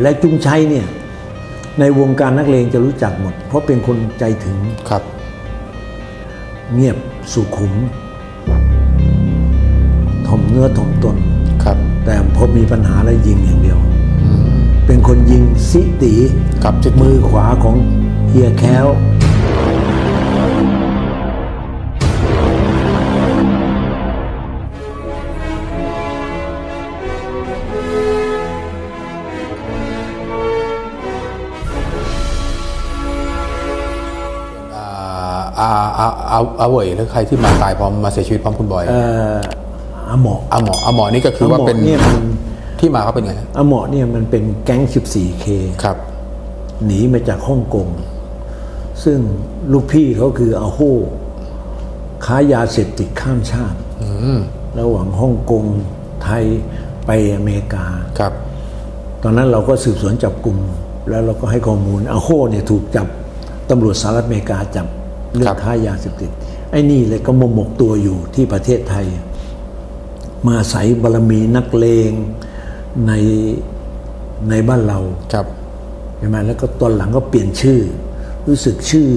และจุงชัยเนี่ยในวงการนักเลงจะรู้จักหมด เพราะเป็นคนใจถึงครับ เงียบสุขุมถ่อมเนื้อถ่อมตนครับ แต่พอมีปัญหาแล้วยิงอย่างเดียว เป็นคนยิงซิตีครับที่มือขวาของเฮียแค้ว อาอาเหวยหรือใครที่มาตายพร้อมมาเสียชีวิตพร้อมคุณบอยเอ่ออาหมออาหมออาหมอนี่ก็คือว่าเป็นอาหมอเนี่ยมันที่มาเขาเป็นไงฮะอาหมอเนี่ยมันเป็นแก๊ง 14K ครับ หนีมาจากฮ่องกงซึ่งลูกพี่เขาคืออาโฮค้ายาเสพติดข้ามชาติระหว่างฮ่องกงไทยไปอเมริกาครับ ตอนนั้นเราก็สืบสวนจับกลุ่มแล้วเราก็ให้ข้อมูลอาโฮเนี่ยถูกจับตำรวจสหรัฐอเมริกาจับเรื่อครังบค้ายาเสพติด ไอ้นี่เลยก็มาหมกตัวอยู่ที่ประเทศไทย มาอาศัยบารมีนักเลงในในบ้านเราครับใช่ไหมแล้วก็ตอนหลังก็เปลี่ยนชื่อ รู้สึกชื่อ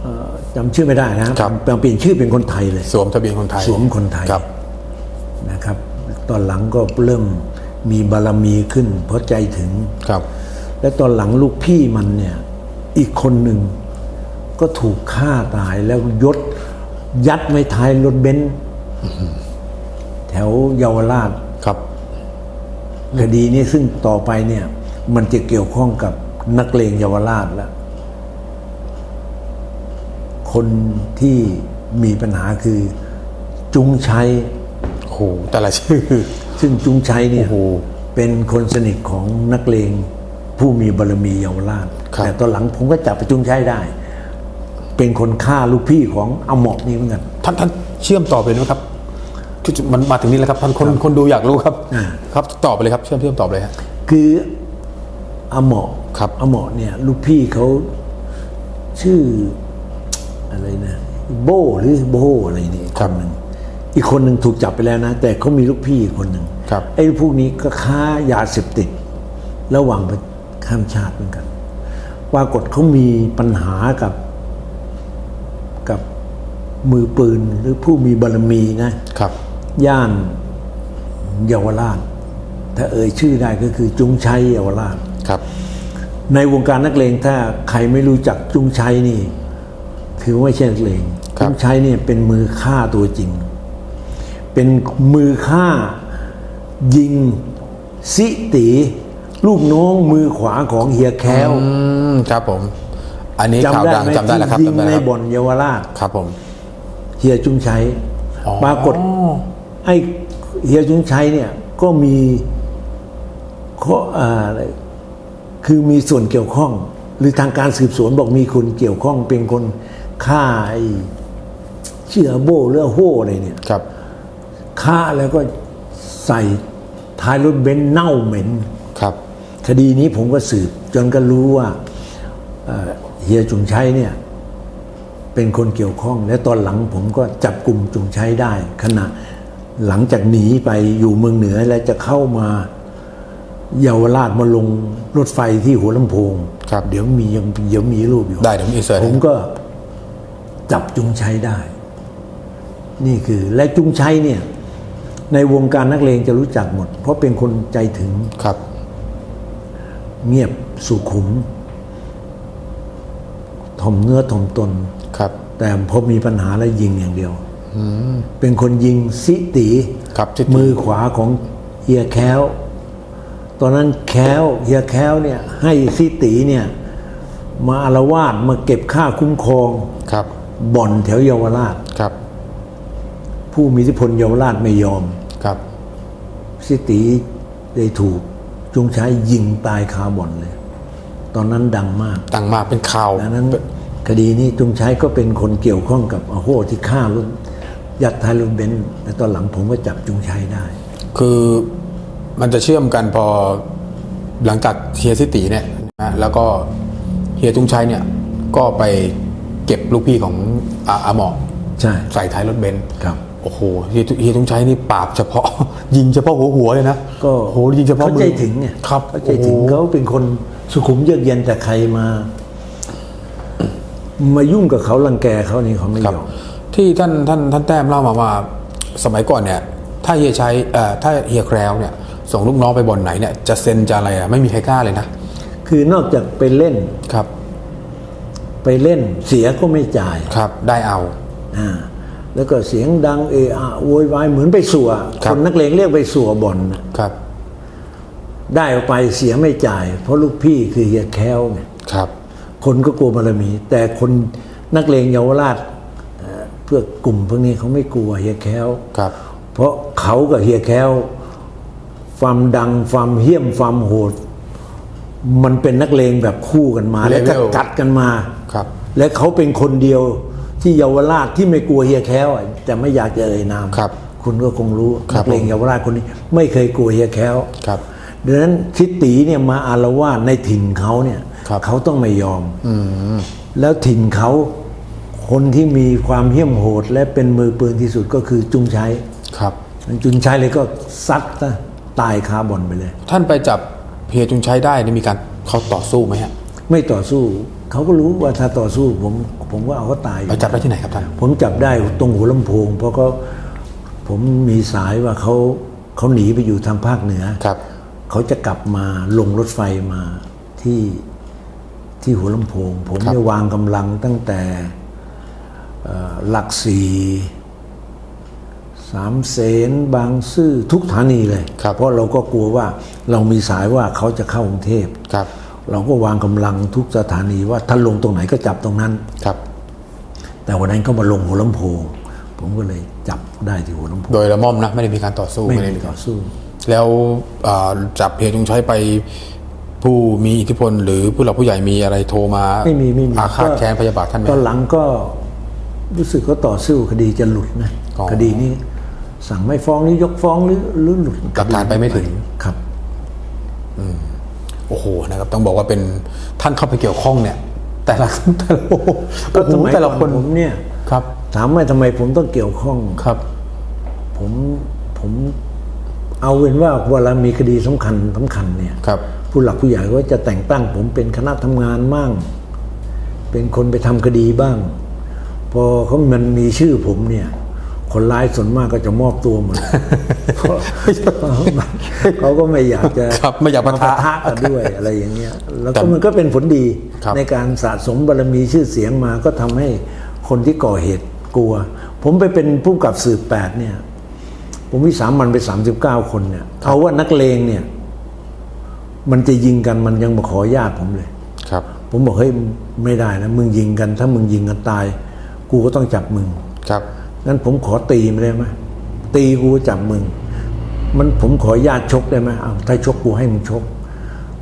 เอ่อจำชื่อไม่ได้นะครับเปลี่ยนชื่อเป็นคนไทยเลย สวมทะเบียนคนไทย สวมคนไทยครับนะครับ ตอนหลังก็เริ่มมีบารมีขึ้นเพราะใจถึงครับ และตอนหลังลูกพี่มันเนี่ย อีกคนหนึ่ง ก็ถูกฆ่าตายแล้วยศยัดไว้ท้ายรถเบนซ์แถวเยาวราชครับคดีนี้ซึ่งต่อไปเนี่ย มันจะเกี่ยวข้องกับนักเลงเยาวราชแล้ว คนที่มีปัญหาคือ จุงชัยโอ้โหแต่ละชื่อ ซึ่งจุงชัยเนี่ยโอ้โหเป็นคนสนิทของนักเลงผู้มีบารมีเยาวราชครับแต่ตอนหลังผมก็จับไปจุงชัยได้ เป็นคนฆ่าลูกพี่ของอาหมอกนี่เหมือนกันท่านท่านเชื่อมต่อไปเลยไหมครับที่มันมาถึงนี้แล้วครับท่านคนคนดูอยากรู้ครับอ่าครับตอบไปเลยครับ เชื่อมเชื่อมตอบเลยฮะคืออาหมอกครับอาหมอกเนี่ย ลูกพี่เขาชื่ออะไรนะโบหรือโบอะไรนี่คนหนึ่งอีกคนหนึ่งถูกจับไปแล้วนะ แต่เขามีลูกพี่อีกคนหนึ่งครับไอ้พวกนี้ก็ค้ายาเสพติด ระหว่างไปข้ามชาติเหมือนกันปรากฏเขามีปัญหากับกับ มือปืนหรือผู้มีบารมีนะครับ ย่านเยาวราช ถ้าเอ่ยชื่อได้ก็คือจุงชัยเยาวราชครับ ในวงการนักเลงถ้าใครไม่รู้จักจุงชัยนี่ ถือว่าไม่ใช่นักเลงครับจุงชัยเนี่ยเป็นมือฆ่าตัวจริง เป็นมือฆ่ายิงสิตีลูกน้องมือขวาของเฮียแค้วอืมครับผม อันนี้ข่าวจำได้ดังไหมจำได้แล้วครับที่ยิงจำได้ในแล้วครับบ่อนเยาวราชครับผมเฮียจุงชัยอ๋อปรากฏไอ้เฮียจุงชัยเนี่ยก็มีข้ออ่าอะไรคือมีส่วนเกี่ยวข้อง หรือทางการสืบสวนบอกมีคนเกี่ยวข้องเป็นคนฆ่าไอ้เชื่อโบเรือโฮอะไรเนี่ยครับฆ่าแล้วก็ใส่ท้ายรถเบนซ์เน่าเหม็นครับ คดีนี้ผมก็สืบจนก็รู้ว่าเอ่อเฮียจุงชัยเนี่ย เป็นคนเกี่ยวข้อง และตอนหลังผมก็จับกลุ่มจุงชัยได้ ขณะหลังจากหนีไปอยู่เมืองเหนือแล้วจะเข้ามาเยาวราชมาลงรถไฟที่หัวลำโพงครับเดี๋ยวมียังเดี๋ยวมีรูปอยู่ได้เดี๋ยวมี insert ผมก็จับจุงชัยได้ นี่คือและจุงชัยเนี่ย ในวงการนักเลงจะรู้จักหมด เพราะเป็นคนใจถึงครับ เงียบสุขุมถ่อมเนื้อถ่อมตน ครับ แต่พอมีปัญหาแล้วยิงอย่างเดียวเป็นคนยิงสิตีครับที่มือขวาของเฮียแค้ว ตอนนั้นแค้วเฮียแค้วเนี่ย ให้สิตีเนี่ย มาอารวาสมาเก็บค่าคุ้มครองครับบ่อนแถวเยาวราชครับ ผู้มีอิทธิพลเยาวราชไม่ยอมครับ สิตีได้ถูกจุงใช้ยิงตายคาบ่อนเลย ตอนนั้นดังมากตั้งมาเป็นข่าวดังนั้น คดีนี้จุงใช้ก็เป็นคนเกี่ยวข้องกับอาโหที่ฆ่ารถยัดท้ายรถเบนซ์และตอนหลังผมก็จับจุงใช้ได้ คือมันจะเชื่อมกันพอหลังจากเฮียซิตีเนี่ยนะแล้วก็เฮียจุงชัยเนี่ยก็ไปเก็บลูกพี่ของอาอาหมอใช่ใส่ท้ายรถเบนซ์ครับพโอ้โหเฮียเฮียธงชัยนี่ปราบเฉพาะ ยิงเฉพาะหัวหัวๆเลยนะก็โอ้โหยิงเฉพาะเขามือใจถึงไงครับเขาใจถึงโอ้โหเขาเป็นคนสุขุมเยือกเย็นแต่ใครมา มายุ่งกับเขารังแกเขานี่เขาไม่ครับยอมที่ท่านท่านท่านแต้มเล่ามาว่าสมัยก่อนเนี่ย ถ้าเฮียชัยเอ่อถ้าเฮียแคล้วเนี่ยส่งลูกน้องไปบ่อนไหนเนี่ยจะเซ็นจะอะไรอะไม่มีใครกล้าเลยนะ คือนอกจากไปเล่นครับ ไปเล่นเสียก็ไม่จ่ายครับ ได้เอาอ่าแล้วก็เสียงดังเอะอะโวยวายเหมือนไปสัวครับคนนักเลงเรียกไปสัวบ่อนน่ะครับ ได้เอาไปเสียไม่จ่าย เพราะลูกพี่คือเฮียแค้วไงครับ คนก็กลัวบารมี แต่คนนักเลงเยาวราชเอ่อเพื่อกลุ่มพวกนี้เขาไม่กลัวเฮียแค้วครับ เพราะเขากับเฮียแค้วความดังความเหี้ยมความโหด มันเป็นนักเลงแบบคู่กันมา แล้วก็ Level กัดกันมาครับ และเขาเป็นคนเดียวที่เยาวราชที่ไม่กลัวเฮียแค้วอะแต่ไม่อยากจะเอ่ยนามครับ คุณก็คงรู้ครับนักเลงผมเยาวราชคนนี้ ไม่เคยกลัวเฮียแค้วครับดังนั้นทิตีเนี่ยมาอารวาสในถิ่นเขาเนี่ยครับ เขาต้องไม่ยอมแล้วถิ่นเขาคนที่มีความเหี้ยมโหด และเป็นมือปืนที่สุดก็คือจุงชัยครับจุงชัยเลยก็ซัดซะตายคาบอนไปเลย ท่านไปจับเฮียจุงชัยได้นี่มีการเขาต่อสู้ไหมฮะไม่ต่อสู้เขาก็รู้ว่าถ้าต่อสู้ผมผมก็เอาเขาตายไปจับได้ที่ไหนครับท่านผมจับได้ตรงหัวลำโพง เพราะเขาผมมีสายว่าเขาเขาหนีไปอยู่ทางภาคเหนือครับเขาจะกลับมาลงรถไฟมาที่ ที่หัวลำโพง ผมครับได้วางกำลังตั้งแต่เอ่อหลักสี่สามเสนบางซื่อทุกสถานีเลยครับเพราะเราก็กลัวว่าเรามีสายว่าเขาจะเข้ากรุงเทพครับ เราก็วางกำลังทุกสถานีว่าถ้าลงตรงไหนก็จับตรงนั้นครับ แต่วันนั้นก็มาลงหัวลำโพง ผมก็เลยจับได้ที่หัวลำโพงโดยละม่อมนะไม่ได้มีการต่อสู้ไม่ได้มีมีต่อสู้ แล้วเอ่อจับเฮียจุงชัยไป ผู้มีอิทธิพลหรือผู้หลักผู้ใหญ่มีอะไรโทรมาไม่มีไม่มีอาฆาตก็แค้นพยาบาทท่านไหมตอนหลังก็รู้สึกเขาต่อสู้คดีจะหลุดนะอ๋อคดีนี้ สั่งไม่ฟ้องหรือยกฟ้องหรือหรือหลุดหลักฐานไปไม่ถึงครับโอ้โหนะครับ ต้องบอกว่าเป็นท่านเข้าไปเกี่ยวข้องเนี่ย แต่ละแต่ละโอ้โหก็สโอ้โหมัยแต่ละก่คอนนผมเนี่ยครับ ถามว่าทำไมผมต้องเกี่ยวข้องครับ ผมผมเอาเป็นว่าเวลามีคดีสำคัญสำคัญเนี่ยครับ ผู้หลักผู้ใหญ่ก็จะแต่งตั้งผมเป็นคณะทำงานบ้างเป็นคนไปทำคดีบ้าง พอเขามันมีชื่อผมเนี่ยคนร้ายส่วนมากก็จะมอบตัวหมดเพราะเขาก็ไม่อยากจะครับไม่อยากปะทะทะกันด้วยอะไรอย่างเงี้ยแล้วแต่ก็มันก็เป็นผลดีครับในการสะสมบารมีชื่อเสียงมาก็ทำให้คนที่ก่อเหตุกลัว ผมไปเป็นผู้กำกับสืบแปดเนี่ย ผมวิสามันไปสามสิบเก้าคนเนี่ยเอาว่านักเลงเนี่ย มันจะยิงกันมันยังมาขอญาติผมเลย ครับ ผมบอกเฮ้ยไม่ได้นะมึงยิงกัน ถ้ามึงยิงกันตาย กูก็ต้องจับมึงครับงั้นผมขอตีมันได้ไหมตีกูจับมึง มันผมขอญาติชกได้ไหมอ้าวถ้าชกกูให้มึงชก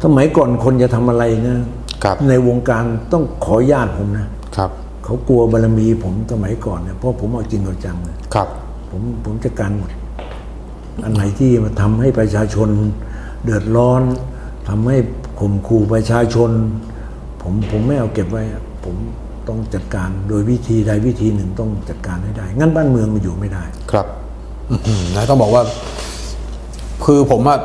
สมัยก่อนคนจะทำอะไรนะครับ ในวงการต้องขอญาติผมนะครับ เขากลัวบารมีผมสมัยก่อนเนี่ยเพราะผมเอาจริงเอาจังเลยครับ ผมผมจัดการหมดอันไหนที่มาทำให้ประชาชนเดือดร้อน ทำให้ข่มขู่ประชาชน ผมผมไม่เอาเก็บไว้อะผมต้องจัดการโดยวิธีใดวิธีหนึ่งต้องจัดการให้ได้ งั้นบ้านเมืองมันอยู่ไม่ได้ ครับอื้อหือนะต้องบอกว่า คือผมอะ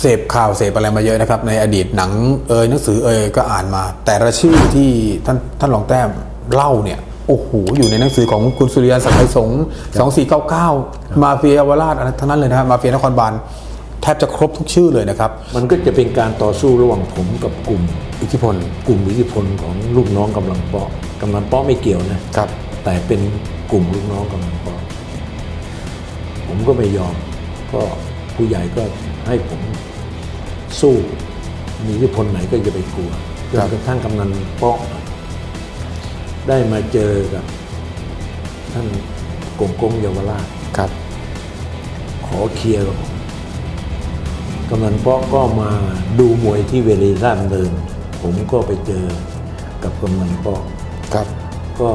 เสพข่าวเสพอะไรมาเยอะนะครับ ในอดีตหนังเอยหนังสือเอยก็อ่านมา แต่ละชื่อที่ท่านท่านรองแต้มเล่าเนี่ยโอ้โหอยู่ในหนังสือของคุณสุริยันสักดิ์ไทยสงฆ์สองสี่เก้าเก้ามาเฟียเยาวราชอะไรทั้งนั้นเลยนะครับมาเฟียนครบาล แทบจะครบทุกชื่อเลยนะครับ มันก็จะเป็นการต่อสู้ระหว่างผมกับกลุ่มอิทธิพล กลุ่มอิทธิพลของลูกน้องกำลังเปาะกำลังเปาะไม่เกี่ยวนะครับ แต่เป็นกลุ่มลูกน้องกำลังปลอมผมก็ไม่ยอม ก็ผู้ใหญ่ก็ให้ผมสู้มีอิทธิพลไหนก็จะไปกลัวจครันบกระทั่งกำนันเปาะได้มาเจอกับท่านกงกงเยาวราชครับ ขอเคลียร์กับผม กำนันเปาะก็มาดูมวยที่เวลีราชดำเนิน ผมก็ไปเจอกับกำนันเปาะครับ ก็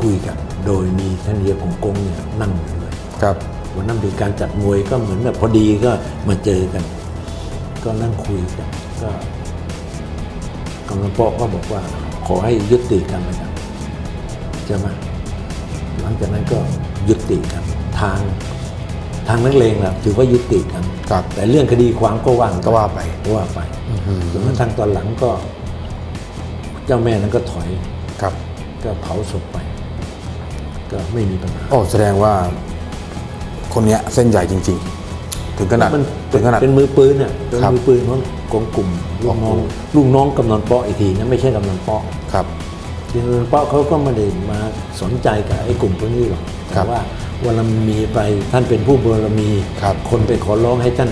คุยกันโดยมีท่านเฮียของกงเนี่ยนั่งอยู่ด้วยครับ วันนั้นเป็นการจัดมวยก็เหมือนแบบพอดีก็มาเจอกัน ก็นั่งคุยกันก็กำลังปอก็บอกว่าขอให้ยุติการประกันใช่ไหมหลังจากนั้นก็ยุติกันทาง ทางนักเลงนะถือว่ายุติกัน ครับ แต่เรื่องคดีความก็ว่างก็ว่าไป ก็ว่าไปส่วนทางตอนหลังก็ เจ้าแม่นั้นก็ถอยครับ ก็เผาศพไป ก็ไม่มีปัญหาโอ้แสดงว่า คนเนี้ยเส้นใหญ่จริง ๆ ถึงขนาดมันถึงขนาด เป็นมือปืนเนี่ยเป็นครับมือปืนของของกลุ่มลูกน้องโอ้โหลูกน้องกำนันเปาะอีกทีนะไม่ใช่กำนันเปาะครับกำนันเปาะเขาก็ไม่ได้มาสนใจกับไอ้กลุ่มพวกนี้หรอกครัแต่บว่า วันละมีไปท่านเป็นผู้บารมีครับ คนไปขอร้องให้ท่าน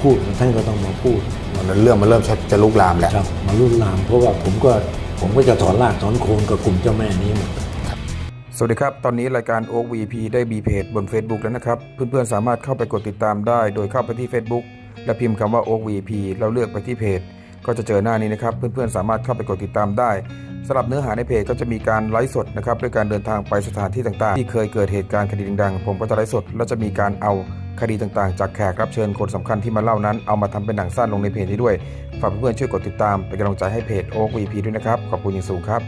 พูดท่านก็ต้องมาพูดวันนั้นเรื่องมันเริ่มชักจะลุกลามแล้วครับมารุ่นลาม เพราะว่าผมก็ผมก็จะถอนรากถอนโคนกับกลุ่มเจ้าแม่นี้หมดสวัสดีครับ ตอนนี้รายการโอ๊ก VP ได้มีเพจบน Facebook แล้วนะครับ เพื่อนๆสามารถเข้าไปกดติดตามได้ โดยเข้าไปที่ Facebook และพิมพ์คำว่าโอ๊ก VP แล้วเลือกไปที่เพจ ก็จะเจอหน้านี้นะครับ เพื่อนๆสามารถเข้าไปกดติดตามได้ สำหรับเนื้อหาในเพจก็จะมีการไลฟ์สดนะครับด้วยการเดินทางไปสถานที่ต่างๆ ที่เคยเกิดเหตุการณ์คดีดังๆ ผมก็จะไลฟ์สด และจะมีการเอาคดีต่างๆ จากแขกรับเชิญคนสำคัญที่มาเล่านั้น เอามาทำเป็นหนังสั้นลงในเพจนี้ด้วยฝากเพื่อนๆช่วยกดติดตามเป็นกำลังใจให้เพจโอ๊ก VP ด้วยนะครับขอบคุณอย่างสูงครับ